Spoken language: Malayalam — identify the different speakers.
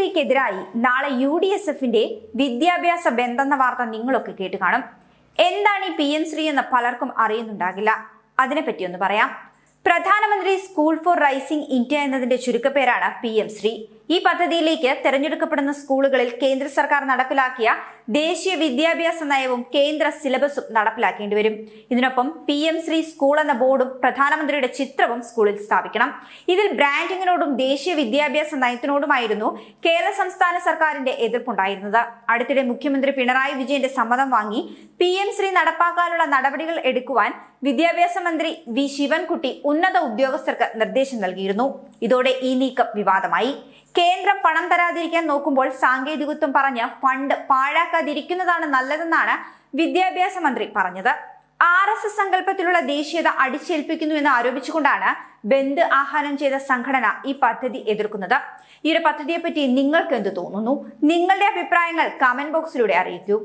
Speaker 1: ശ്രീക്കെതിരായി നാളെ യു ഡി എസ് എഫിന്റെ വിദ്യാഭ്യാസ ബന്ധെന്ന വാർത്ത നിങ്ങളൊക്കെ കേട്ട് കാണും. എന്താണ് ഈ പി എം ശ്രീ എന്ന് പലർക്കും അറിയുന്നുണ്ടാകില്ല. അതിനെപ്പറ്റി ഒന്ന് പറയാം. പ്രധാനമന്ത്രി സ്കൂൾ ഫോർ റൈസിംഗ് ഇന്ത്യ എന്നതിന്റെ ചുരുക്കപ്പേരാണ് പി എം ശ്രീ. ഈ പദ്ധതിയിലേക്ക് തെരഞ്ഞെടുക്കപ്പെടുന്ന സ്കൂളുകളിൽ കേന്ദ്ര സർക്കാർ നടപ്പിലാക്കിയ ദേശീയ വിദ്യാഭ്യാസ നയവും കേന്ദ്ര സിലബസും നടപ്പിലാക്കേണ്ടി വരും. ഇതിനൊപ്പം പി എം ശ്രീ സ്കൂൾ എന്ന ബോർഡും പ്രധാനമന്ത്രിയുടെ ചിത്രവും സ്കൂളിൽ സ്ഥാപിക്കണം. ഇതിൽ ബ്രാൻഡിങ്ങിനോടും ദേശീയ വിദ്യാഭ്യാസ നയത്തിനോടുമായിരുന്നു കേരള സംസ്ഥാന സർക്കാരിന്റെ എതിർപ്പുണ്ടായിരുന്നത്. അടുത്തിടെ മുഖ്യമന്ത്രി പിണറായി വിജയന്റെ സമ്മതം വാങ്ങി പി എം ശ്രീ നടപ്പാക്കാനുള്ള നടപടികൾ എടുക്കുവാൻ വിദ്യാഭ്യാസ മന്ത്രി വി ശിവൻകുട്ടി ഉന്നത ഉദ്യോഗസ്ഥർക്ക് നിർദ്ദേശം നൽകിയിരുന്നു. ഇതോടെ ഈ നീക്കം വിവാദമായി. കേന്ദ്രം പണം തരാതിരിക്കാൻ നോക്കുമ്പോൾ സാങ്കേതികത്വം പറഞ്ഞ് ഫണ്ട് പാഴാക്കാതിരിക്കുന്നതാണ് നല്ലതെന്നാണ് വിദ്യാഭ്യാസ മന്ത്രി പറഞ്ഞത്. ആർ എസ് എസ് സങ്കല്പത്തിലുള്ള ദേശീയത അടിച്ചേൽപ്പിക്കുന്നു എന്ന് ആരോപിച്ചുകൊണ്ടാണ് ബന്ദ് ആഹ്വാനം ചെയ്ത സംഘടന ഈ പദ്ധതി എതിർക്കുന്നത്. ഈ ഒരു പദ്ധതിയെപ്പറ്റി നിങ്ങൾക്ക് എന്ത് തോന്നുന്നു? നിങ്ങളുടെ അഭിപ്രായങ്ങൾ കമന്റ് ബോക്സിലൂടെ അറിയിക്കൂ.